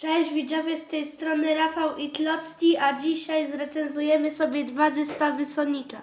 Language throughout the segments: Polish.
Cześć widzowie, z tej strony Rafał i Klocki, a dzisiaj zrecenzujemy sobie dwa zestawy Sonika.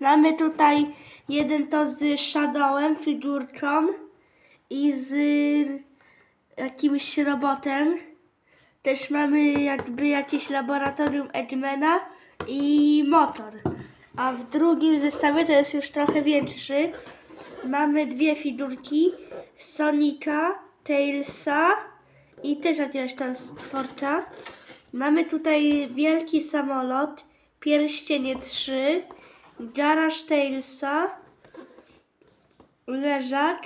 Mamy tutaj jeden to z Shadowem, figurką i z jakimś robotem. Też mamy jakby jakieś laboratorium Edmana i motor. A w drugim zestawie, to jest już trochę większy, mamy dwie figurki Sonika, Tailsa i jakiegoś tam stworka. Mamy tutaj wielki samolot, pierścienie 3, garaż Tailsa, leżak,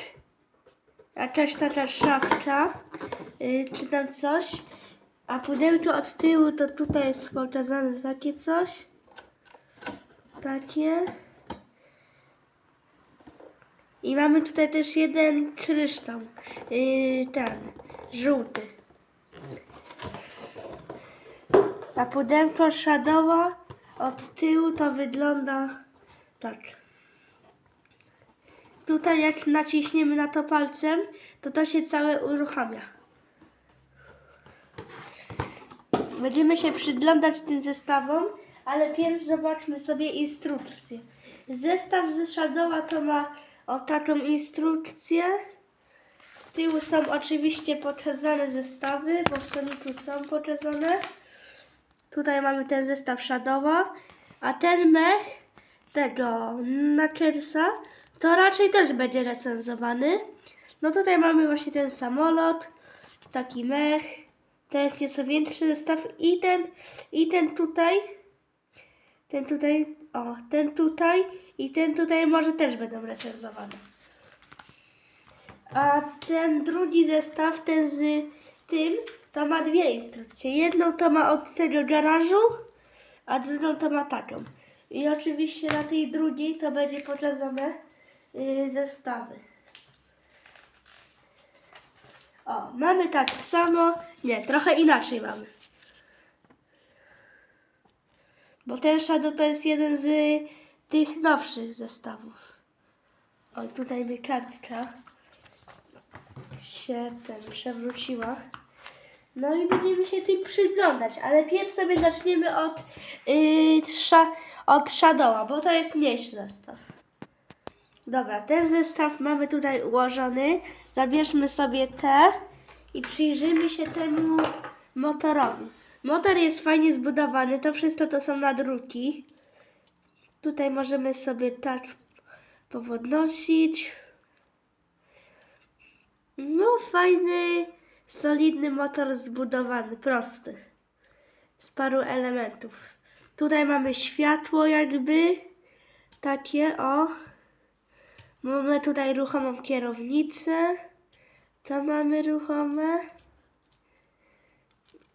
jakaś taka szafka, yy, czy tam coś. A pudełko od tyłu to tutaj jest pokazane takie coś. Takie. I mamy tutaj też jeden kryształ. Yy, ten, żółty. A pudełko Shadowa od tyłu to wygląda tak. Tutaj jak naciśniemy na to palcem, to to się całe uruchamia. Będziemy się przyglądać tym zestawom, ale pierw zobaczmy sobie instrukcję. Zestaw ze Shadowa to ma o taką instrukcję. Z tyłu są oczywiście pokazane zestawy, bo w Sonicu są pokazane. Tutaj mamy ten zestaw Shadowa, a ten mech tego Knucklesa to raczej też będzie recenzowany. No tutaj mamy właśnie ten samolot, taki mech, to jest nieco większy zestaw i ten, i ten tutaj, ten tutaj, o, ten tutaj i ten tutaj może też będą recenzowane. A ten drugi zestaw, ten z tym, to ma dwie instrukcje. Jedną to ma od tego garażu, a drugą to ma taką. I oczywiście na tej drugiej to będzie pokazane yy, zestawy. O, mamy tak samo. Nie, trochę inaczej mamy. Bo ten Shadow to jest jeden z tych nowszych zestawów. Oj, tutaj mi kartka się ten przewróciła. No i będziemy się tym przyglądać, ale pierw sobie zaczniemy od, yy, od Shadowa, bo to jest mniejszy zestaw. Dobra, ten zestaw mamy tutaj ułożony. Zabierzmy sobie te i przyjrzyjmy się temu motorowi. Motor jest fajnie zbudowany, to wszystko to są nadruki. Tutaj możemy sobie tak powodnosić. No, fajny, solidny motor zbudowany, prosty. Z paru elementów. Tutaj mamy światło jakby, takie o. Mamy tutaj ruchomą kierownicę. To mamy ruchome.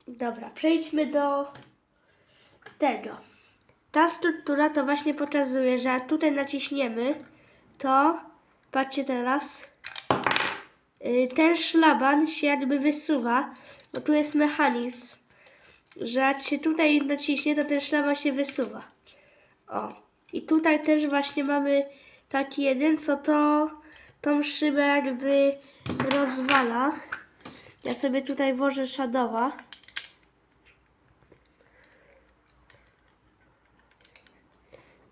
Dobra, przejdźmy do tego. Ta struktura to właśnie pokazuje, że tutaj naciśniemy, to patrzcie teraz, ten szlaban się jakby wysuwa, bo tu jest mechanizm, że jak się tutaj naciśnie, to ten szlaban się wysuwa. O, i tutaj też właśnie mamy taki jeden, co to tą szybę jakby rozwala. Ja sobie tutaj włożę Shadowa.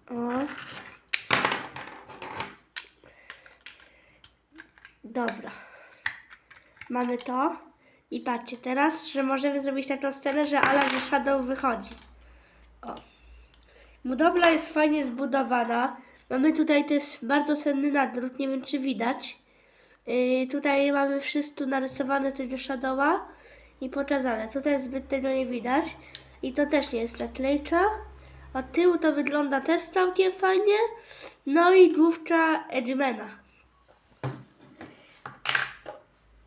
O. Dobra. Mamy to. I patrzcie teraz, że możemy zrobić taką scenę, że Ala, że Shadow wychodzi. O. Budowla jest fajnie zbudowana. Mamy tutaj też bardzo cenny nadruk, nie wiem czy widać. Yy, tutaj mamy wszystko narysowane tego Shadowa i pokazane. Tutaj zbyt tego nie widać. I to też nie jest naklejka. Od tyłu to wygląda też całkiem fajnie. No i główka Edmana.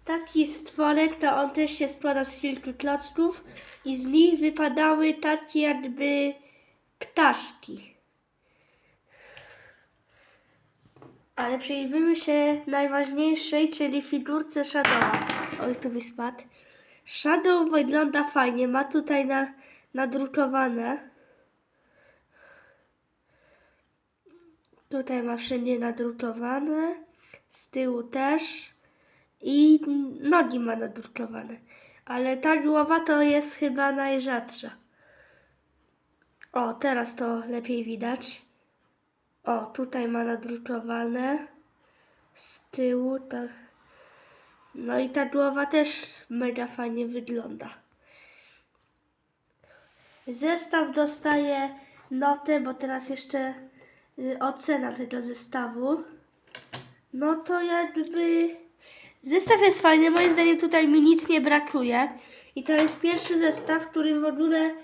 Taki stworek to on też się składa z kilku klocków i z nich wypadały takie jakby ptaszki. Ale przyjrzyjmy się najważniejszej, czyli figurce Shadowa. Oj, tu mi spadł. Shadow wygląda fajnie, ma tutaj na, nadrukowane. Tutaj ma wszędzie nadrukowane, z tyłu też i nogi ma nadrukowane. Ale ta głowa to jest chyba najrzadsza. O, teraz to lepiej widać. O, tutaj ma nadrukowane. Z tyłu to... No i ta głowa też mega fajnie wygląda. Zestaw dostaje notę, bo teraz jeszcze y, ocena tego zestawu. No to jakby zestaw jest fajny, moim zdaniem tutaj mi nic nie brakuje. I to jest pierwszy zestaw, w którym w ogóle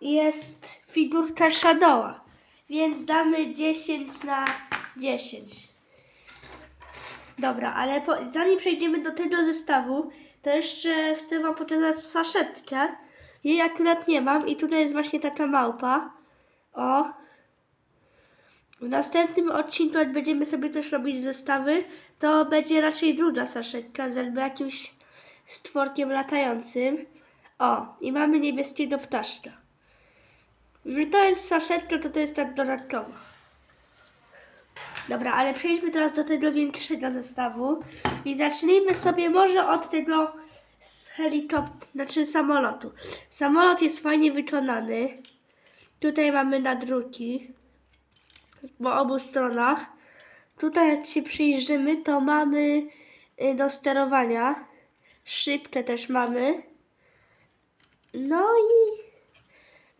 jest figurka Shadowa. Więc damy 10 na 10. Dobra, ale po, zanim przejdziemy do tego zestawu, to jeszcze chcę Wam pokazać saszetkę. Jej akurat nie mam i tutaj jest właśnie taka małpa. O. W następnym odcinku, jak będziemy sobie też robić zestawy, to będzie raczej druga saszetka z jakimś stworkiem latającym. O, i mamy niebieskiego ptaszka. No i to jest saszetka, to to jest tak dodatkowo. Dobra, ale przejdźmy teraz do tego większego zestawu i zacznijmy sobie może od tego z helikoptera, znaczy samolotu. Samolot jest fajnie wykonany. Tutaj mamy nadruki po obu stronach. Tutaj jak się przyjrzymy, to mamy y, do sterowania. Szybkę też mamy. No i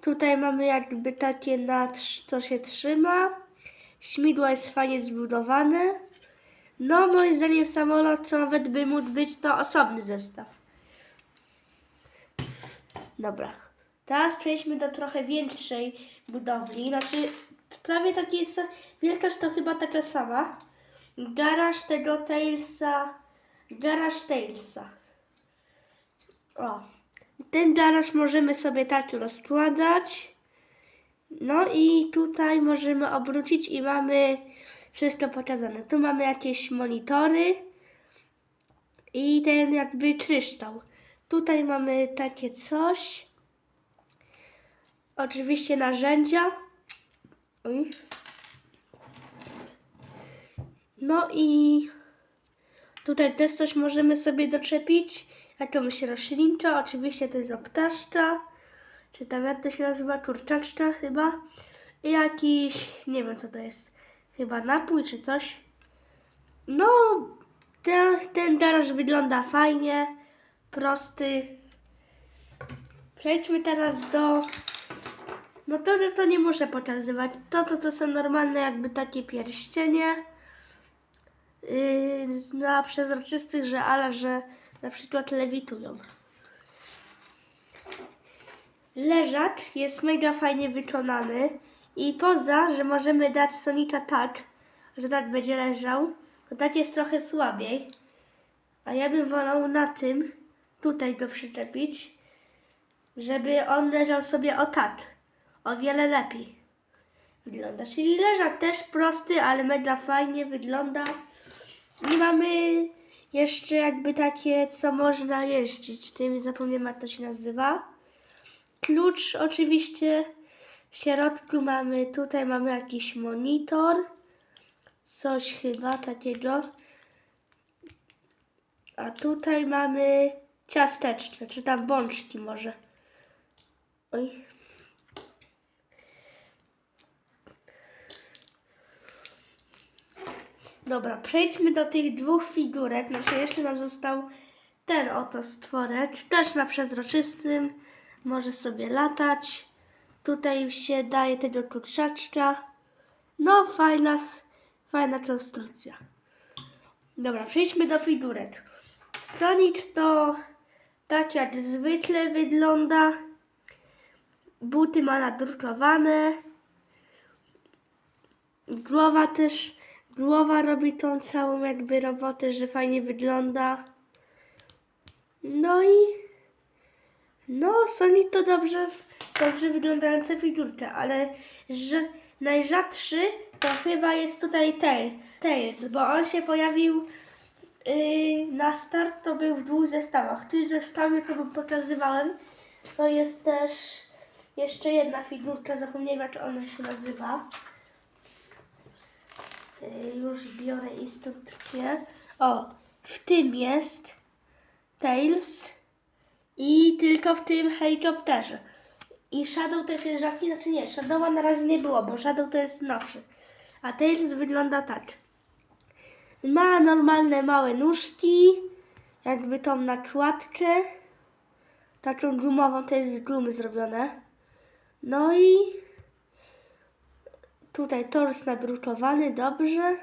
tutaj mamy jakby takie na co się trzyma. Śmigło jest fajnie zbudowane. No moim zdaniem samolot to nawet by mógł być to osobny zestaw. Dobra. Teraz przejdźmy do trochę większej budowli. Znaczy prawie takiej sa- wielkość to chyba taka sama. Garaż tego Tailsa. Garaż Tailsa. O. Ten garaż możemy sobie tak rozkładać. No i tutaj możemy obrócić i mamy wszystko pokazane. Tu mamy jakieś monitory i ten jakby kryształ. Tutaj mamy takie coś. Oczywiście narzędzia. No i tutaj też coś możemy sobie doczepić. Jakąś roślinkę, oczywiście to jest ptaszka. Czy tam jak to się nazywa? Kurczaczka chyba. I jakiś, nie wiem co to jest. Chyba napój czy coś. No, ten, ten garaż wygląda fajnie. Prosty. Przejdźmy teraz do... No to, to nie muszę pokazywać. To, to, to są normalne jakby takie pierścienie. Yy, na przezroczystych, że ale, że na przykład lewitują. Leżak jest mega fajnie wykonany i poza, że możemy dać Sonika tak, że tak będzie leżał, to tak jest trochę słabiej. A ja bym wolał na tym, tutaj go przyczepić, żeby on leżał sobie o tak, o wiele lepiej wygląda. Czyli leżak też prosty, ale mega fajnie wygląda. I mamy jeszcze jakby takie, co można jeździć. Tym zapomniałem jak to się nazywa. Klucz oczywiście. W środku mamy, tutaj mamy jakiś monitor. Coś chyba takiego. A tutaj mamy ciasteczkę, czy tam bączki może. Oj. Dobra, przejdźmy do tych dwóch figurek. Znaczy jeszcze nam został ten oto stworek. Też na przezroczystym. Może sobie latać. Tutaj się daje tego kurczaczka. No, fajna, fajna konstrukcja. Dobra, przejdźmy do figurek. Sonic to tak jak zwykle wygląda. Buty ma nadrukowane. Głowa też, głowa robi tą całą jakby robotę, że fajnie wygląda. No i no, Sonic to dobrze, dobrze wyglądająca figurka, ale że najrzadszy to chyba jest tutaj Tail, Tails, bo on się pojawił yy, na start, to był w dwóch zestawach. Tu zestawie, co pokazywałem, co jest też jeszcze jedna figurka, zapomniałem jak ona się nazywa. Już biorę instrukcję. O, w tym jest Tails. I tylko w tym helikopterze. I Shadow też jest rzadki, znaczy nie, Shadowa na razie nie było, bo Shadow to jest nowszy. A Tails wygląda tak. Ma normalne małe nóżki, jakby tą nakładkę, taką gumową, to jest z gumy zrobione. No i tutaj tors nadrukowany, dobrze.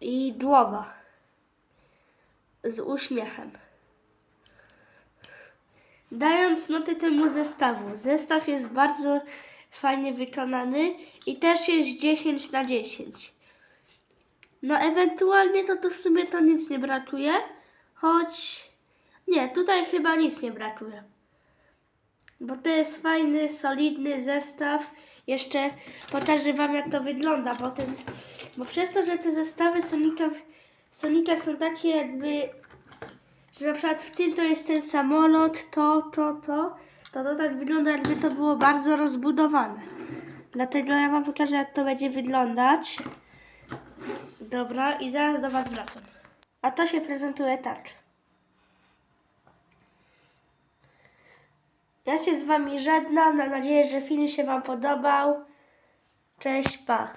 I głowa z uśmiechem. Dając notę temu zestawu. Zestaw jest bardzo fajnie wykonany i też jest 10 na 10. No ewentualnie to, to w sumie to nic nie brakuje, choć nie, tutaj chyba nic nie brakuje. Bo to jest fajny, solidny zestaw. Jeszcze pokażę Wam jak to wygląda, bo, jest, bo przez to, że te zestawy Sonika, Sonika są takie jakby że na przykład w tym to jest ten samolot, to, to, to, to to tak wygląda jakby to było bardzo rozbudowane. Dlatego ja Wam pokażę jak to będzie wyglądać. Dobra, i zaraz do Was wracam. A to się prezentuje tak. Ja się z Wami żegnam. Mam nadzieję, że film się Wam podobał. Cześć, pa.